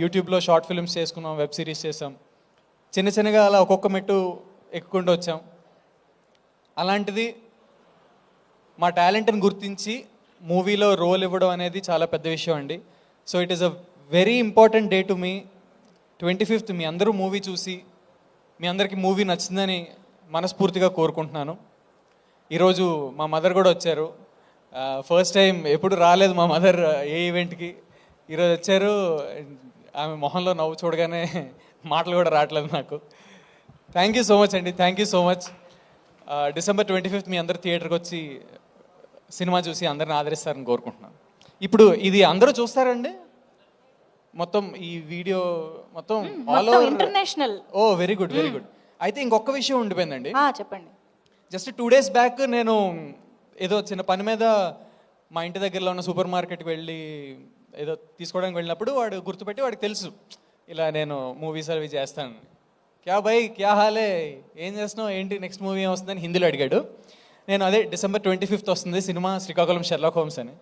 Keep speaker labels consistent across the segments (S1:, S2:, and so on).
S1: యూట్యూబ్లో short films చేసుకున్నాం web series చేసాం. చిన్న చిన్నగా అలా ఒక్కొక్క మెట్టు ఎక్కుకుంటూ వచ్చాం. అలాంటిది మా టాలెంట్ని గుర్తించి మూవీలో రోల్ ఇవ్వడం అనేది చాలా పెద్ద విషయం అండి. So it is a very important day to me twenty fifth మీ అందరూ మూవీ చూసి మీ అందరికీ మూవీ నచ్చిందని మనస్ఫూర్తిగా కోరుకుంటున్నాను. ఈరోజు మా మదర్ కూడా వచ్చారు. ఫస్ట్ టైం ఎప్పుడు రాలేదు మా మదర్ ఏ ఈవెంట్కి ఈరోజు వచ్చారు. ఆమె మొహంలో నవ్వు చూడగానే మాటలు కూడా రావట్లేదు నాకు. థ్యాంక్ యూ సో మచ్ అండి. Thank you so much December twenty fifth మీ అందరు థియేటర్కి వచ్చి సినిమా చూసి అందరిని ఆదరిస్తారని కోరుకుంటున్నాను. ఇప్పుడు ఇది అందరూ చూస్తారండి? మొత్తం ఈ వీడియో మొత్తం all over
S2: international
S1: oh very good very good అయితే ఇంకొక విషయం ఉండిపోయిందండి.
S2: చెప్పండి.
S1: జస్ట్ టూ డేస్ బ్యాక్ నేను ఏదో చిన్న పని మీద మా ఇంటి దగ్గరలో ఉన్న సూపర్ మార్కెట్కి వెళ్ళి ఏదో తీసుకోవడానికి వెళ్ళినప్పుడు వాడు గుర్తుపెట్టి వాడికి తెలుసు ఇలా నేను మూవీస్ అవి చేస్తాను. క్యా బై క్యా హాలే ఏం చేస్తున్నావు ఏంటి నెక్స్ట్ మూవీ ఏం వస్తుందని హిందీలో అడిగాడు. నేను అదే డిసెంబర్ ట్వంటీ ఫిఫ్త్ వస్తుంది సినిమా శ్రీకాకుళం షెర్లాక్ హోమ్స్ అని.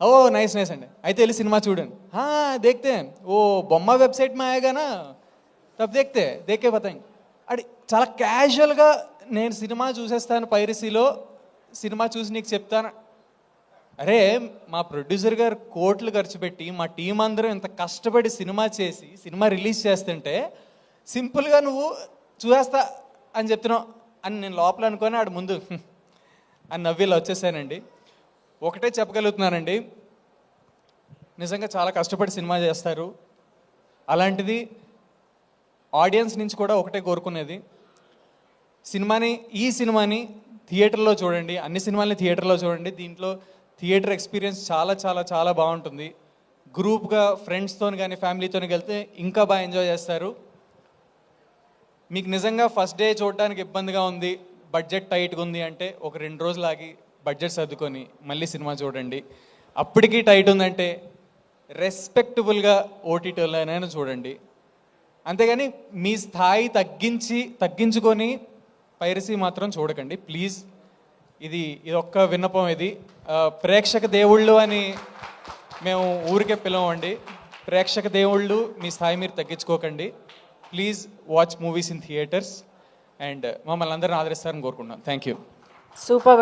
S1: ఓ నైస్ నైస్ అండి. అయితే వెళ్ళి సినిమా చూడండి. దేక్తే ఓ బొమ్మ వెబ్సైట్ మా ఆయేగానా తప్పు దేక్తే దేకే పతంగ్ అది చాలా క్యాజువల్గా నేను సినిమా చూసేస్తాను పైరసీలో సినిమా చూసి నీకు చెప్తాను. అరే మా ప్రొడ్యూసర్ గారు కోట్లు ఖర్చు పెట్టి మా టీం అందరం ఇంత కష్టపడి సినిమా చేసి సినిమా రిలీజ్ చేస్తుంటే సింపుల్గా నువ్వు చూసేస్తా అని చెప్తున్నావు అని నేను లోపల అనుకొని ఆడు ముందు అని నవ్విలా వచ్చేసానండి. ఒకటే చెప్పగలుగుతున్నానండి. నిజంగా చాలా కష్టపడి సినిమా చేస్తారు. అలాంటిది ఆడియన్స్ నుంచి కూడా ఒకటే కోరుకునేది. సినిమాని ఈ సినిమాని థియేటర్లో చూడండి అన్ని సినిమాల్ని థియేటర్లో చూడండి. దీంట్లో థియేటర్ ఎక్స్పీరియన్స్ చాలా చాలా చాలా బాగుంటుంది. గ్రూప్గా ఫ్రెండ్స్తో కానీ ఫ్యామిలీతో వెళ్తే ఇంకా బాగా ఎంజాయ్ చేస్తారు. మీకు నిజంగా ఫస్ట్ డే చూడడానికి ఇబ్బందిగా ఉంది బడ్జెట్ టైట్గా ఉంది అంటే ఒక రెండు రోజులు ఆగి బడ్జెట్ సర్దుకొని మళ్ళీ సినిమా చూడండి. అప్పటికి టైట్ ఉందంటే రెస్పెక్టబుల్గా ఓటీటీలోనైనా చూడండి. అంతేగాని మీ స్థాయి తగ్గించి తగ్గించుకొని పైరసీ మాత్రం చూడకండి. ప్లీజ్ ఇది ఇది ఒక్క విన్నపం ఇది. ప్రేక్షక దేవుళ్ళు అని మేము ఊరికే పిలవండి. ప్రేక్షక దేవుళ్ళు మీ స్థాయి మీరు తగ్గించుకోకండి. Please watch movies in theatres and మమ్మల్ని అందరిని ఆదరిస్తారని కోరుకుంటున్నాం. Thank you
S2: super